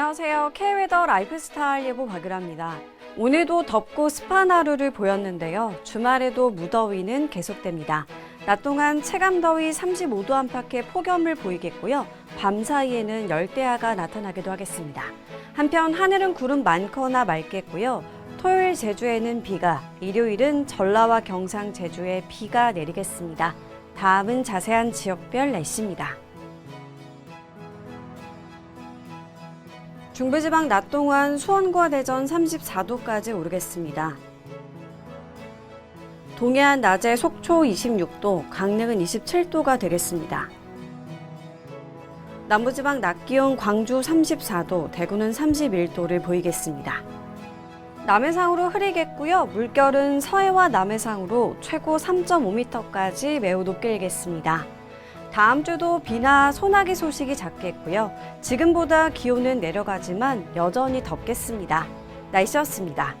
안녕하세요. K웨더 라이프스타일 예보 박유라입니다. 오늘도 덥고 습한 하루를 보였는데요. 주말에도 무더위는 계속됩니다. 낮 동안 체감더위 35도 안팎의 폭염을 보이겠고요. 밤 사이에는 열대야가 나타나기도 하겠습니다. 한편 하늘은 구름 많거나 맑겠고요. 토요일 제주에는 비가, 일요일은 전라와 경상 제주에 비가 내리겠습니다. 다음은 자세한 지역별 날씨입니다. 중부지방 낮 동안 수원과 대전 34도까지 오르겠습니다. 동해안 낮에 속초 26도, 강릉은 27도가 되겠습니다. 남부지방 낮 기온 광주 34도, 대구는 31도를 보이겠습니다. 남해상으로 흐리겠고요. 물결은 서해와 남해상으로 최고 3.5m까지 매우 높게 일겠습니다. 다음 주도 비나 소나기 소식이 작겠고요. 지금보다 기온은 내려가지만 여전히 덥겠습니다. 날씨였습니다.